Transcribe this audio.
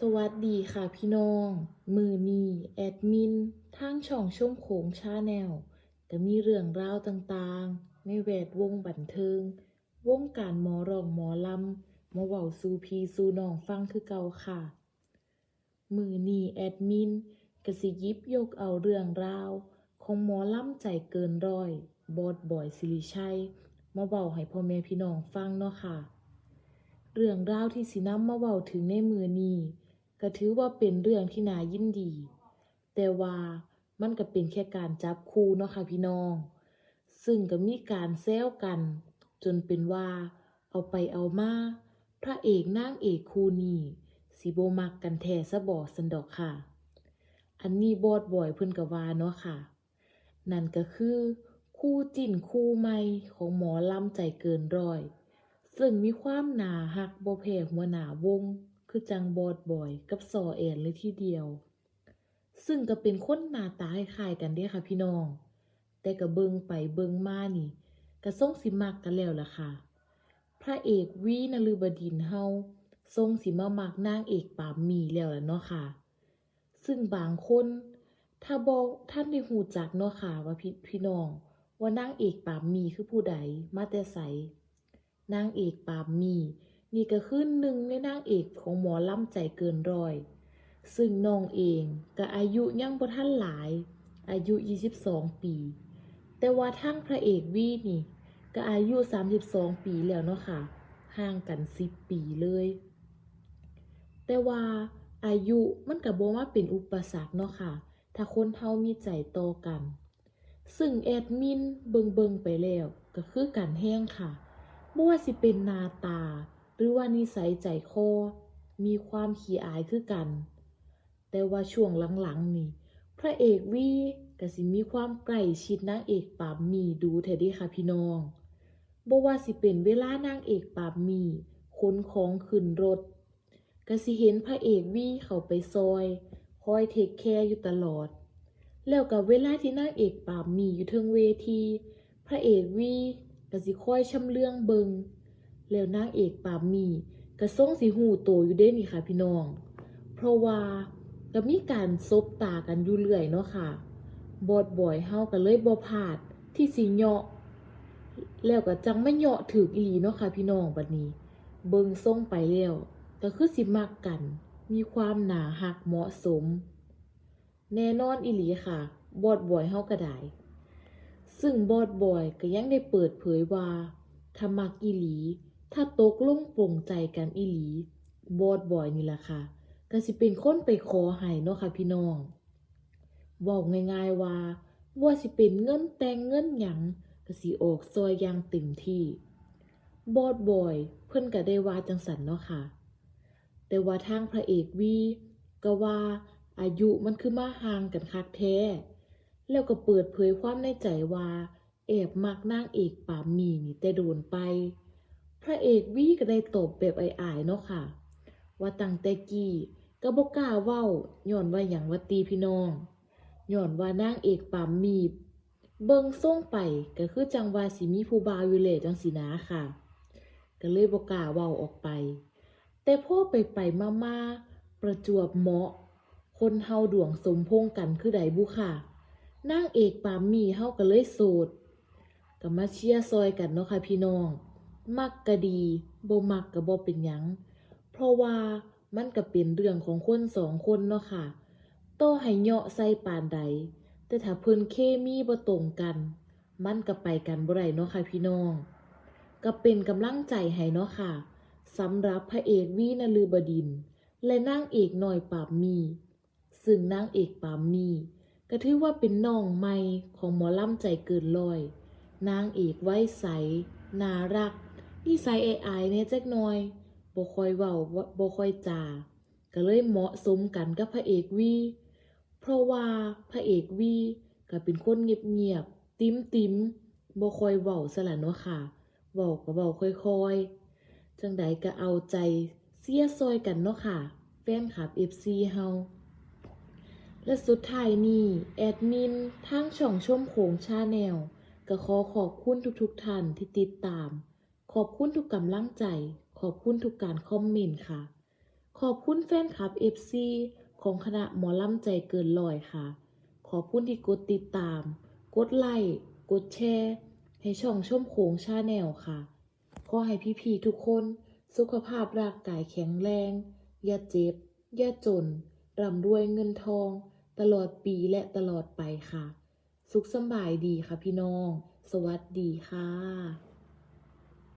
สวัสดีค่ะพี่น้อง มือนีแอดมินทางช่องช่มโขงชาแนลก็มีเรื่องราวต่างๆในแวดวงบันเทิง วงการหมอรองหมอลำมาเว้าสู่พี่สู่น้องฟังคือเก่าค่ะ มือนีแอดมินกสิยิบยกเอาเรื่องราว ของหมอลำใจเกินร้อย บอดบอยสิริชัย มาเว้าให้พ่อแม่พี่น้องฟังเนาะค่ะ เรื่องราวที่สินำมาเว้าถึงในมือนี้ ก็ถือว่าเป็นเรื่องที่น่ายินดี แต่ว่ามันก็เป็นแค่การจับคู่เนาะค่ะพี่น้อง ซึ่งก็มีการแซวกัน จนเป็นว่า เอาไปเอามา พระเอกนางเอกคู่นี้สิบ่มักกันแท้ซะบ่สันดอกค่ะ อันนี้บอดบ่อยเพิ่นก็ว่าเนาะค่ะ นั่นก็คือคู่จิ้นคู่ใหม่ของหมอลำใจเกินร้อย ซึ่งมีความหนาหักบ่แพ้หัวหนาวง คือจังบอดบอยกับซอแอนเลยทีเดียว ซึ่งก็เป็นคนหน้าตาคล้ายกันเด้ค่ะพี่น้อง แต่ก็เบิงไปเบิงมานี่ก็ทรงสิมักกันแล้วล่ะค่ะ พระเอกวีนฤบดินเฮาทรงสิมามักนางเอกปามมีแล้วล่ะเนาะค่ะ ซึ่งบางคนถ้าบอกท่านได้หูจักเนาะค่ะว่าพี่พี่น้องว่านางเอกปามมีคือผู้ใดมาแต่ไสนางเอกปามมี นี่ก็คือหนึ่งในนางเอกของหมอลำใจเกินร้อย ซึ่งน้องเองก็อายุยังบ่ทันหลาย อายุ 22 ปี แต่ว่าทั้งพระเอกวีนี่ ก็อายุ 32 ปีแล้วเนาะค่ะ ห่างกัน 10 ปีเลย แต่ว่าอายุมันก็บ่มาเป็นอุปสรรคเนาะค่ะ ถ้าคนเฮามีใจโตกัน ซึ่งแอดมินเบิงเบิงไปแล้ว ก็คือกันแห้งค่ะบ่ว่าสิเป็นนาตา หรือว่านิสัยใจคอมีความขี้อายคือกัน แต่ว่าช่วงหลังๆนี่ พระเอกวีก็สิมีความใกล้ชิดนางเอกปามมีดูแท้เดีค่ะพี่น้องบ่ว่าสิเป็นเวลานางเอกปามมีขนของขึ้นรถก็สิเห็นพระเอกวีเข้าไปซอย คอยเทคแคร์อยู่ตลอด แล้วกับเวลาที่นางเอกปามมีอยู่เทิงเวที พระเอกวีก็สิคอยชำเลืองเบิง แล้วนางเอกปามมีก็ส่งสิหูโตอยู่เด้นี่ค่ะ พี่น้อง เพราะว่าก็มีการซบตากันอยู่เรื่อยเนาะค่ะ บอดบ่อยเฮาก็เลยบ่พาดที่สิเหาะ แล้วก็จังไม่เหาะถึกอีหลีเนาะค่ะ พี่น้องบัดนี้ เบิงส่งไปแล้วก็คือสิมักกัน มีความหนาหักเหมาะสม แน่นอนอีหลีค่ะ บอดบอยเฮาก็ได้ซึ่งบอดบอยก็ยังได้เปิดเผยว่าถ้ามักอีหลี ถ้าตกลงปลงใจกันอีหลี บอดบอยนี่ล่ะค่ะก็สิเป็นคนไปขอให้เนาะค่ะพี่น้องบอกง่ายๆว่าว่าสิเป็นเงินแต่งเงินหยังก็สิออกซอยอย่างเต็มที่ บอดบอย เพิ่นก็ได้ว่าจังสันเนาะค่ะ แต่ว่าทางพระเอกวีก็ว่าอายุมันคือมาห่างกันคักแท้ แล้วก็เปิดเผยความในใจว่าแอบมักนางเอกปามีนี่แต่โดนไป พระเอกวีก็ได้ตบแบบอายๆเนาะค่ะ ว่าตั้งแต่กี้ก็บ่กล้าเว้าย้อนว่าหยังว่าตีพี่น้องย้อนว่านางเอกปามมีเบิ่งส่งไปก็คือจังว่าสิมีผู้บ่าวอยู่แล้วจังสินะค่ะ ก็เลยบ่กล้าเว้าออกไป แต่พ่อไปไปมามาๆประจวบเหมาะ คนเฮาดวงสมพงกันคือใดบุค่ะนางเอกปามมีเฮาก็เลยโสดก็มาเชียร์ซอยกันเนาะค่ะพี่น้อง มักก็ดีบ่มักก็บ่เป็นหยัง เพราะว่ามันก็เป็นเรื่องของคนสองคนเนาะค่ะต่อให้เหาะใส่ปานใด แต่ถ้าเพิ่นเคมีบ่ตรงกัน มันก็ไปกันบ่ได้เนาะค่ะพี่น้อง ก็เป็นกำลังใจให้เนาะค่ะสำหรับพระเอกวีนลือบดิน และนางเอกหน้อยปามมี ซึ่งนางเอกปามมีก็ถือว่าเป็นน้องใหม่ของหมอลำใจเกินร้อย นางเอกไว้ใสน่ารัก นิสัยอายเนี่ยจักหน่อยบ่ค่อยเว้าบ่ค่อยจาก็เลยเหมาะสมกันกับพระเอกวี เพราะว่าพระเอกวีก็เป็นคนเงียบๆติ้มติมบ่ค่อยเว้าซะละเนาะค่ะเว้าก็เว้าค่อยๆ จังใดก็เอาใจเสียซอยกันเนาะค่ะ แฟนคลับ FC เฮาและสุดท้ายนี้แอดมินทางช่องชมโขงชาแนลก็ขอขอบคุณทุกๆท่านที่ติดตาม ขอบคุณทุกกำลังใจ ขอบคุณทุกการคอมเมนต์ค่ะ ขอบคุณแฟนคลับ FC ของคณะหมอลำใจเกินร้อยค่ะ ขอบคุณที่กดติดตาม กดไลค์ กดแชร์ ให้ช่องช่มโขงชาแนลค่ะ ขอให้พี่ๆทุกคน สุขภาพร่างกายแข็งแรง อย่าเจ็บ อย่าจน ร่ำรวยเงินทอง ตลอดปีและตลอดไปค่ะ สุขสบายดีค่ะพี่น้อง สวัสดีค่ะ